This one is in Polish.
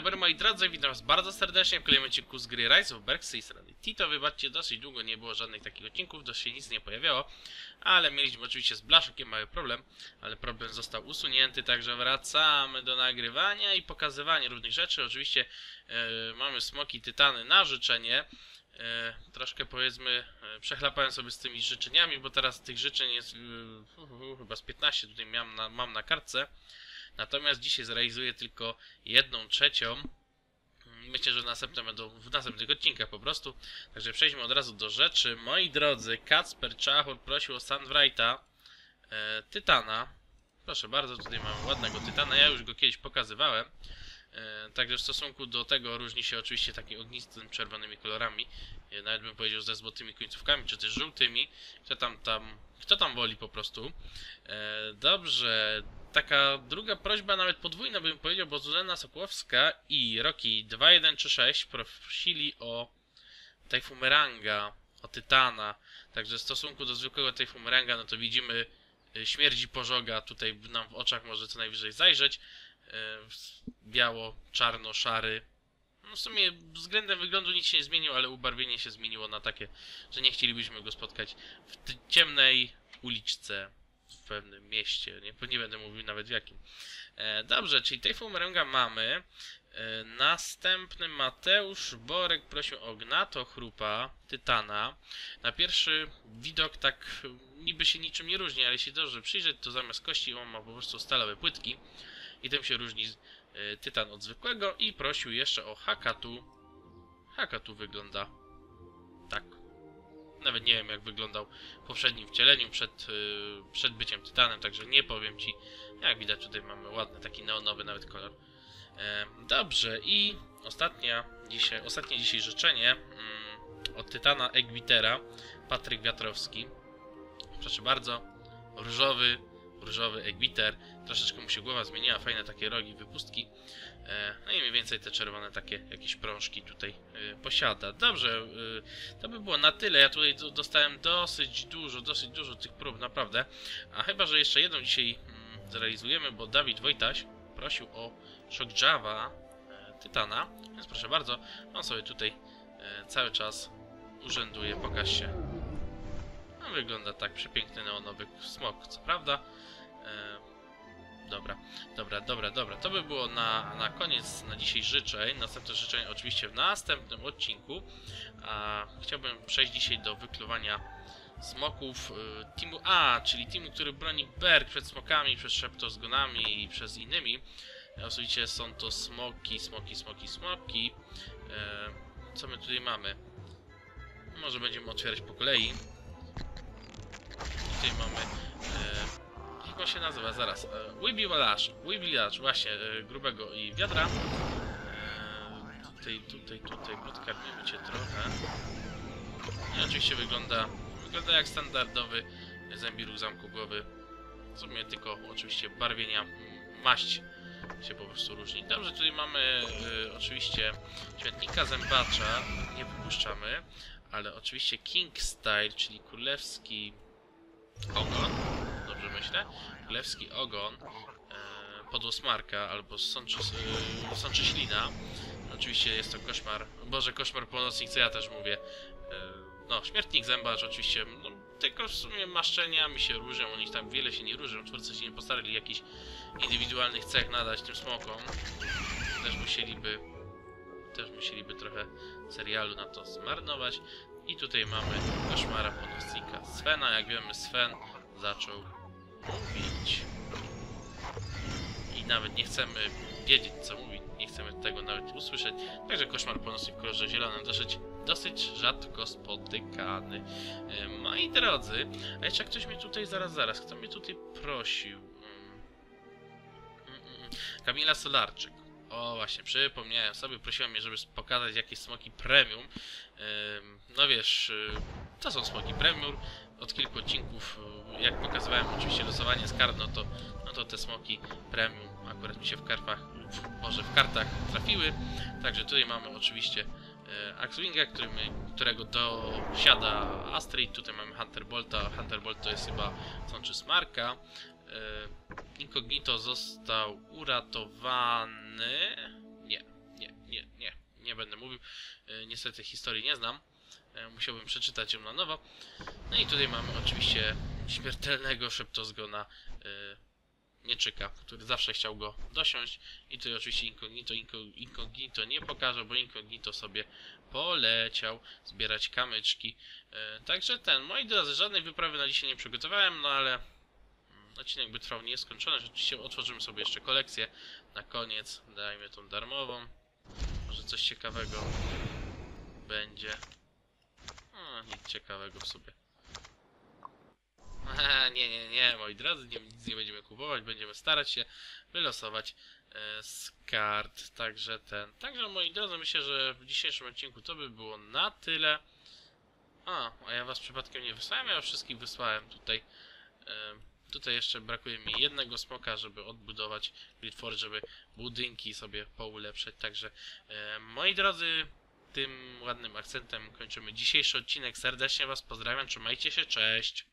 Dobry moi drodzy, witam was bardzo serdecznie w kolejnym odcinku z gry Rise of Berg z Tito. Wybaczcie, dosyć długo nie było żadnych takich odcinków, dość się nic nie pojawiało, ale mieliśmy oczywiście z Blaszokiem mały problem, ale problem został usunięty, także wracamy do nagrywania i pokazywania różnych rzeczy. Oczywiście e, mamy smoki tytany na życzenie, e, troszkę powiedzmy e, przechlapałem sobie z tymi życzeniami, bo teraz tych życzeń jest e, chyba z 15 tutaj mam na, mam na kartce. Natomiast dzisiaj zrealizuję tylko jedną trzecią. Myślę, że następne będą w następnych odcinkach po prostu. Także przejdźmy od razu do rzeczy. Moi drodzy, Kacper Czachor prosił o Sandwrighta e, Tytana. Proszę bardzo, tutaj mamy ładnego Tytana. Ja już go kiedyś pokazywałem. E, także w stosunku do tego różni się oczywiście takim ognistym, czerwonymi kolorami. Nawet bym powiedział ze złotymi końcówkami, czy też żółtymi. Kto tam, tam, kto tam woli po prostu. E, dobrze, taka druga prośba, nawet podwójna bym powiedział, bo Zuzanna Sokłowska i Rocky 2136 prosili o Tajfumeranga, o Tytana. Także w stosunku do zwykłego Tajfumeranga, no to widzimy y, śmierdzi pożoga, tutaj nam w oczach może co najwyżej zajrzeć. Y, Biało, czarno, szary. No w sumie względem wyglądu nic się nie zmieniło, ale ubarwienie się zmieniło na takie, że nie chcielibyśmy go spotkać w ciemnej uliczce w pewnym mieście, nie, nie będę mówił nawet w jakim. E, dobrze, czyli tej fumeranga mamy. E, następny Mateusz Borek prosił o Gnato Chrupa, Tytana. Na pierwszy widok tak niby się niczym nie różni, ale jeśli dobrze przyjrzeć, to zamiast kości on ma po prostu stalowe płytki i tym się różni e, Tytan od zwykłego i prosił jeszcze o Hakatu. Hakatu wygląda tak. Nawet nie wiem jak wyglądał w poprzednim wcieleniu przed, yy, przed byciem Tytanem, także nie powiem Ci. Jak widać tutaj mamy ładny taki neonowy nawet kolor. E, dobrze i ostatnia dzisiaj, ostatnie dzisiaj życzenie mm, od Tytana Egwitera, Patryk Wiatrowski. Proszę bardzo, różowy, różowy Egwiter. Troszeczkę mu się głowa zmieniła, fajne takie rogi, wypustki. E, no i mniej więcej te czerwone takie jakieś prążki tutaj e, posiada. Dobrze, e, to by było na tyle. Ja tutaj do- dostałem dosyć dużo, dosyć dużo tych prób, naprawdę. A chyba, że jeszcze jedną dzisiaj mm, zrealizujemy, bo Dawid Wojtaś prosił o Shock Java Tytana, więc proszę bardzo, on sobie tutaj cały czas urzęduje, pokaż się. No, wygląda tak, przepiękny neonowy smok, co prawda. Dobra, dobra, dobra, dobra. To by było na, na koniec na dzisiaj życzeń. Następne życzenie oczywiście w następnym odcinku. A chciałbym przejść dzisiaj do wykluwania smoków y, teamu A, czyli teamu, który broni Berg przed smokami, przed szeptozgonami i przez innymi. E, Oczywiście są to smoki, smoki, smoki, smoki. E, co my tutaj mamy? Może będziemy otwierać po kolei. Tutaj mamy się nazywa? Zaraz. Weeby Walash. Weeby Walash, właśnie, e, grubego i wiadra. E, tutaj, tutaj, tutaj podkarmimy cię trochę. I oczywiście wygląda, wygląda jak standardowy zębiruk zamku głowy. W sumie tylko oczywiście barwienia, maść się po prostu różni. Dobrze, tutaj mamy e, oczywiście śmietnika zębacza, nie wypuszczamy, ale oczywiście King Style, czyli królewski ogon, myślę, ogon, e, podłosmarka albo sączy, e. Oczywiście jest to koszmar, boże koszmar północnik, co ja też mówię. E, no, śmiertnik zębacz oczywiście, no, tylko w sumie maszczeniami się różnią, oni tam wiele się nie różnią, twórcy się nie postarali jakichś indywidualnych cech nadać tym smokom. Też musieliby, też musieliby trochę serialu na to zmarnować. I tutaj mamy koszmara północnika Svena, jak wiemy Sven zaczął mówić. I nawet nie chcemy wiedzieć co mówi, nie chcemy tego nawet usłyszeć. Także koszmar północnik w kolorze zielonym dosyć, dosyć rzadko spotykany. Moi drodzy, a jeszcze ktoś mnie tutaj, zaraz, zaraz, kto mnie tutaj prosił? Mm. Mm, mm. Kamila Solarczyk. O właśnie, przypomniałem sobie, prosiła mnie, żeby pokazać jakieś smoki premium. No wiesz, y, to są smoki premium. Od kilku odcinków, y, jak pokazywałem oczywiście losowanie z kart, no to, no to te smoki premium akurat mi się w kartach, w, może w kartach trafiły. Także tutaj mamy oczywiście e, Axwinga, którego dosiada Astrid. Tutaj mamy Hunterbolta. Hunterbolt to jest chyba sączy Smarka. E, Incognito został uratowany. Nie. nie, nie, nie będę mówił. E, niestety historii nie znam. Musiałbym przeczytać ją na nowo. No i tutaj mamy oczywiście śmiertelnego szeptozgona e, Mieczyka, który zawsze chciał go dosiąść. I tutaj oczywiście incognito, inco- incognito nie pokaże, bo incognito sobie poleciał zbierać kamyczki. E, także ten, moi drodzy, żadnej wyprawy na dzisiaj nie przygotowałem, no ale odcinek by trwał nieskończony. Rzeczywiście otworzymy sobie jeszcze kolekcję. Na koniec dajmy tą darmową. Może coś ciekawego będzie. No, nic ciekawego w sobie. Nie, nie, nie, moi drodzy, nie, nic nie będziemy kupować, będziemy starać się wylosować e, z kart, także ten. Także moi drodzy, myślę, że w dzisiejszym odcinku to by było na tyle. A, a ja was przypadkiem nie wysłałem, ja wszystkich wysłałem tutaj. E, tutaj jeszcze brakuje mi jednego smoka, żeby odbudować Gridford, żeby budynki sobie poulepszać, także e, moi drodzy, tym ładnym akcentem kończymy dzisiejszy odcinek. Serdecznie was pozdrawiam, trzymajcie się, cześć!